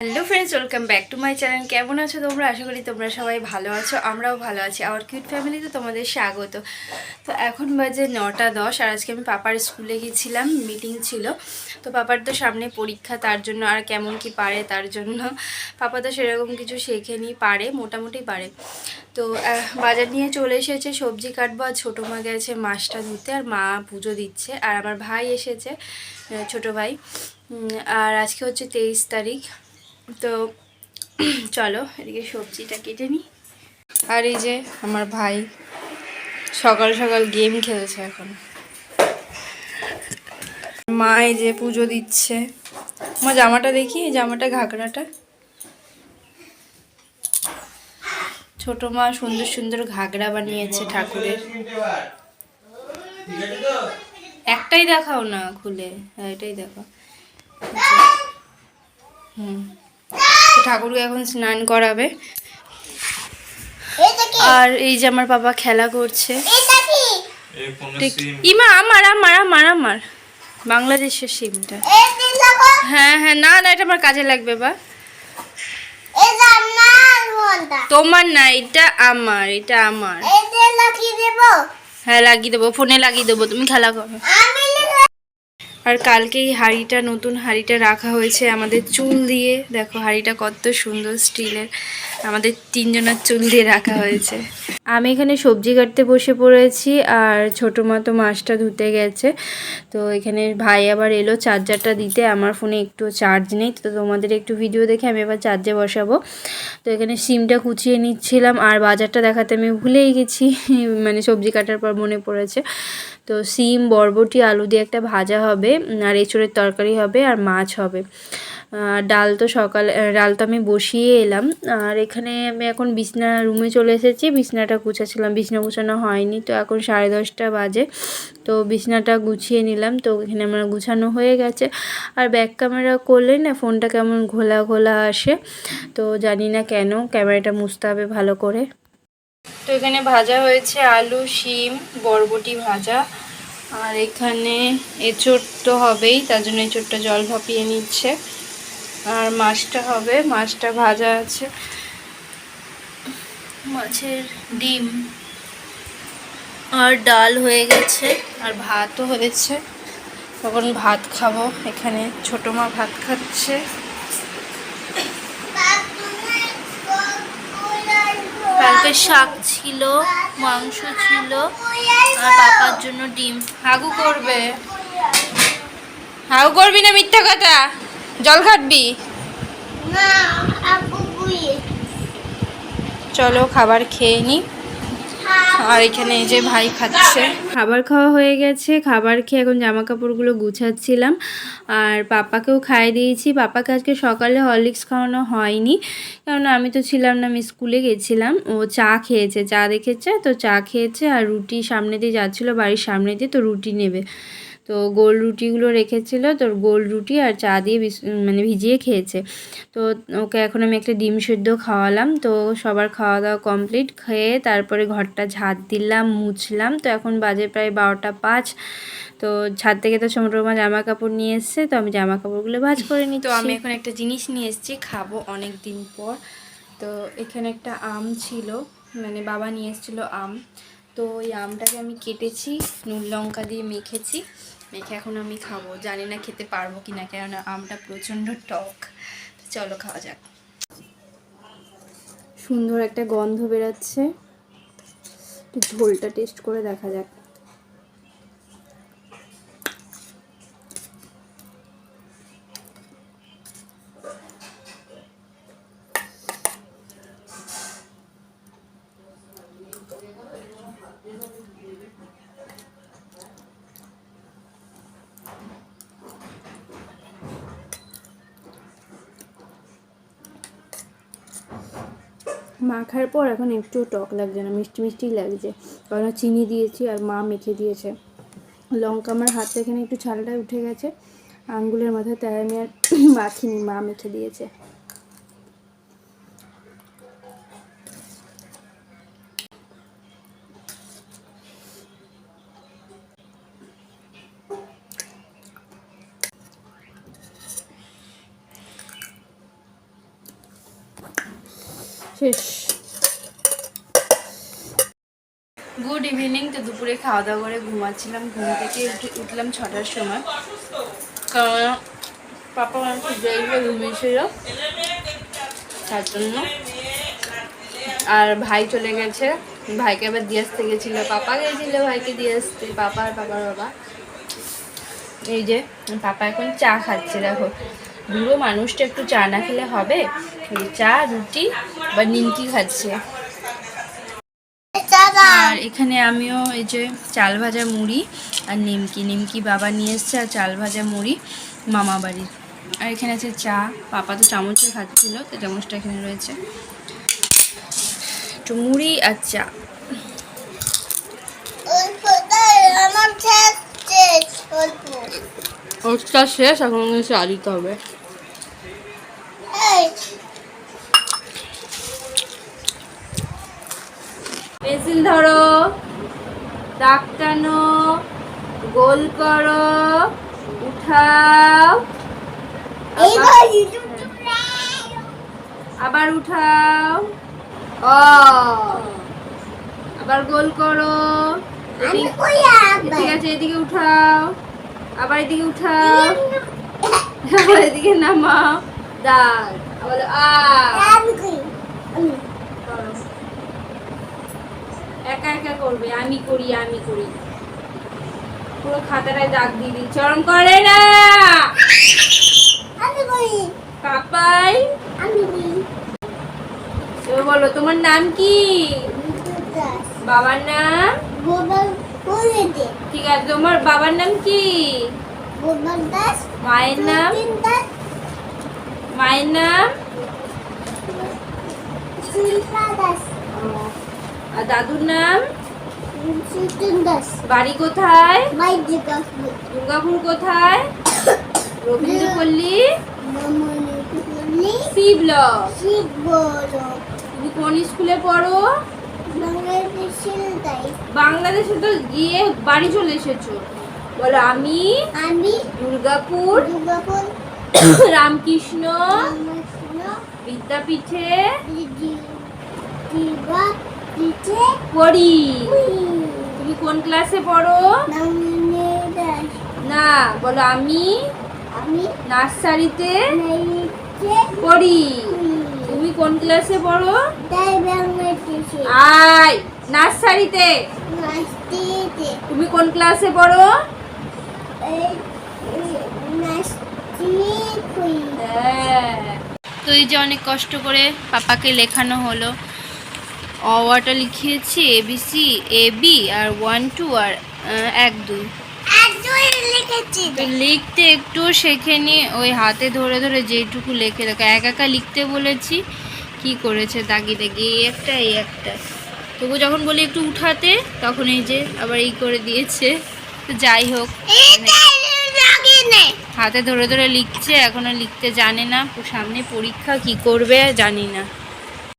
Hello friends welcome back to my channel কেমন আছো তোমরা? আশা করি তোমরা সবাই ভালো আছো, আমরাও ভালো আছি। আমার কিউট ফ্যামিলিতে তোমাদের স্বাগত। তো এখন বাজে নটা দশ, আর আজকে আমি পাপার স্কুলে গেছিলাম মিটিং ছিল। তো পাপার তো সামনে পরীক্ষা, তার জন্য আর কেমন কি পারে তার জন্য। পাপা তো সেরকম কিছু শেখেনি, পারে, মোটামুটি পারে। তো বাজার নিয়ে চলে এসেছে, সবজি কাটবো, আর ছোটো মা গেছে মাছটা ধুতে, আর মা পুজো দিচ্ছে। আর আমার ভাই এসেছে ছোটো ভাই। আর আজকে হচ্ছে তেইশ তারিখ। তো, চলো, এদিকে সবজিটা কেটে নিই। আর এই যে আমার ভাই সকাল সকাল গেম খেলছে এখন। মা এই যে পুজো দিচ্ছে। আমার জামাটা দেখি, এই জামাটা, ঘাগরাটা। ছোট মা সুন্দর সুন্দর ঘাগরা বানিয়েছে ঠাকুরের। একটাই দেখাও না খুলে হ্যাঁ এটাই দেখো। হুম। তো ঠাকুরকে এখন স্নান করাবে। আর এই যে আমার বাবা খেলা করছে। ইমা আমার আমার আমার আমার। বাংলাদেশের সিমটা। হ্যাঁ হ্যাঁ না না এটা আমার কাজে লাগবে বা। তোমার না এটা আমার এটা আমার। হ্যাঁ লাগিয়ে দেবো ফোনে লাগিয়ে দেবো তুমি খেলা করো। আর কালকে এই হাঁড়িটা, নতুন হাঁড়িটা রাখা হয়েছে আমাদের চুল দিয়ে। দেখো হাঁড়িটা কত সুন্দর স্টিলের। আমাদের তিনজনের চুল দিয়ে রাখা হয়েছে। আমি এখানে সবজি কাটতে বসে পড়েছি আর ছোটো মা তো মাছটা ধুতে গেছে। তো এখানে ভাই আবার এলো চার্জারটা দিতে। আমার ফোনে একটু চার্জ নেই। তো তোমাদের একটু ভিডিও দেখে আমি এবার চার্জে বসাবো। তো এখানে সিমটা কুচিয়ে নিচ্ছিলাম আর বাজারটা দেখাতে আমি ভুলেই গেছি। মানে সবজি কাটার পর মনে পড়েছে। তো সিম, বরবটি, আলু দিয়ে একটা ভাজা হবে, আর এঁচড়ের তরকারি হবে, আর মাছ হবে। ডাল তো সকাল ডাল তো আমি বসিয়ে এলাম। আর এখানে আমি এখন বিছনা, রুমে চলে এসেছি। বিছনাটা গুছাচ্ছিলাম। বিছনা গুছানো হয়নি, তো এখন সাড়ে দশটা বাজে। তো বিছনাটা গুছিয়ে নিলাম। তো এখানে আমার গুছানো হয়ে গেছে। আর ব্যাক ক্যামেরা করলে না ফোনটা কেমন ঘোলা ঘোলা আসে, তো জানি না কেন, ক্যামেরাটা মুছতে হবে ভালো করে। তো এখানে ভাজা হয়েছে আলু, শিম, বরবটি ভাজা। আর এখানে এঁচড় তো হবেই, তার জন্য এঁচড়টা জল ভাপিয়ে নিচ্ছে। আর মাছটা হবে, মাছটা ভাজা আছে। মাছের ডিম। আর ডাল হয়ে গেছে, আর ভাতও হয়েছে। তখন ভাত খাব, এখানে ছোটো মা ভাত খাচ্ছে। কালকে শাক ছিল মাংস ছিল আর পাপার জন্য ডিম। হাগু করবে। হাগু করবি না মিথ্যা কথা? জল খাটবি? চলো খাবার খেয়ে নি। আর এখানে এই যে ভাই খাচ্ছে। খাবার খাওয়া হয়ে গেছে। খাবার খেয়ে এখন জামা কাপড়গুলো গুছাচ্ছিলাম। আর পাপাকেও খাইয়ে দিয়েছি। পাপাকে আজকে সকালে হরলিক্স খাওয়ানো হয়নি। কারণ আমি তো ছিলাম না, আমি স্কুলে গেছিলাম। ও চা খেয়েছে, চা দেখেছে, তো চা খেয়েছে আর রুটি সামনে দিয়ে যাচ্ছিল, বাড়ির সামনে দিয়ে তো রুটি নেবে। তো গোল রুটিগুলো রেখেছিল তোর গোল রুটি আর চা দিয়ে মানে ভিজিয়ে খেয়েছে। তো ওকে এখন আমি একটা ডিম সেদ্ধ খাওয়ালাম তো সবার খাওয়া দাওয়া কমপ্লিট খেয়ে তারপরে ঘরটা ঝাঁট দিলাম মুছলাম। তো এখন বাজে প্রায় বারোটা পাঁচ তো ছাদ থেকে তো ছোটো মা জামা কাপড় নিয়ে এসছে তো আমি জামা কাপড়গুলো ভাজ করে নিই তো আমি এখন একটা জিনিস নিয়ে এসেছি খাব অনেক দিন পর। তো এখানে একটা আম ছিল মানে বাবা নিয়ে এসেছিল আম। তো ওই আমটাকে আমি কেটেছি নুন লঙ্কা দিয়ে মেখেছি। মেখে এখন আমি খাব। জানি না খেতে পারব কি না কেননা আমটা প্রচণ্ড টক। চলো খাওয়া যাক। সুন্দর একটা গন্ধ বেরাচ্ছে। ঝোলটা টেস্ট করে দেখা যাক। মাখার পর এখন একটু টক লাগছে না, মিষ্টি মিষ্টি লাগছে। কারণ চিনি দিয়েছি আর মা মেখে দিয়েছে। লঙ্কা আমার হাতে এখানে একটু ছালটা উঠে গেছে। আঙ্গুলের মাথায় তাই আমি আর মাখিনি মা মেখে দিয়েছে। শেষ। গুড ইভিনিং তো দুপুরে খাওয়া দাওয়া করে ঘুমাচ্ছিলাম। ঘুম থেকে উঠে উঠলাম ছটার সময়। কারণ পাপা দেরি করে ঘুমিয়েছিল তার জন্য। আর ভাই চলে গেছে। ভাইকে আবার দিয়ে আসতে গেছিল। পাপা গেছিল ভাইকে দিয়ে আসতে। পাপা আর পাপার বাবা। এই যে, পাপা এখন চা খাচ্ছে, দেখো। বুড়ো মানুষটা একটু চা না খেলে হবে? চা রুটি বা নিমকি খাচ্ছে। আর এখানে আমিও এই যে চাল ভাজা মুড়ি আর নিমকি। নিমকি বাবা নিয়ে এসছে আর চাল ভাজা মুড়ি মামা বাড়ির। আর এখানে আছে চা। পাপা তো চামচে খাচ্ছিল তো চামচটা এখানে রয়েছে। তো মুড়ি আর চা। ওটা শেষ, এখন চা দিতে হবে। পেন্সিল ধরো, দাগ টানো, গোল করো, উঠাও। আবার উঠাও। ও আবার গোল করো। ঠিক আছে, এদিকে উঠাও। আবার এদিকে উঠাও। আবার এদিকে নামাও। আবার করো। একা একা করবে আমি করি আমি করি। পুরো খাতাটায় দাগ দিয়ে দিচ্ছে ওরম করে না। পাপাই। বলো তোমার নাম কি? বাবার নাম? ঠিক আছে তোমার বাবার নাম কি? মায়ের নাম? মায়ের নাম? আর দাদুর নাম? দাস। বাড়ি কোথায়? দুর্গাপুর কোথায়? রবীন্দ্রপল্লী? সি ব্লক তুমি কোন স্কুলে পড়ো? বাংলাদেশে তো গিয়ে বাড়ি চলে এসেছ। বলো আমি আমি দুর্গাপুর দুর্গাপুর রামকৃষ্ণ বিদ্যাপীঠে পড়ি। তুমি কোন ক্লাসে পড়ো? না বলো আমি আমি নার্সারিতে পড়ি। কোন ক্লাসে পড়ো? আয় নার্সারিতে। তুমি কোন ক্লাসে পড়ো? নাস্তি তো এই যে অনেক কষ্ট করে পাপাকে লেখানো হলো। অ ওয়াটা লিখিয়েছি A B C A B R one two আর এক দুই। লিখতে একটু শেখেনি ওই হাতে ধরে ধরে যেটুকু লেখে দেখো এক একা লিখতে বলেছি। কি করেছে দাগি দাগি এই একটা এই একটা। তবু যখন বলি একটু উঠাতে, তখন এই যে আবার এই করে দিয়েছে। তো যাই হোক। হাতে ধরে ধরে লিখছে, এখনও লিখতে জানে না। সামনে পরীক্ষা কি করবে জানি না।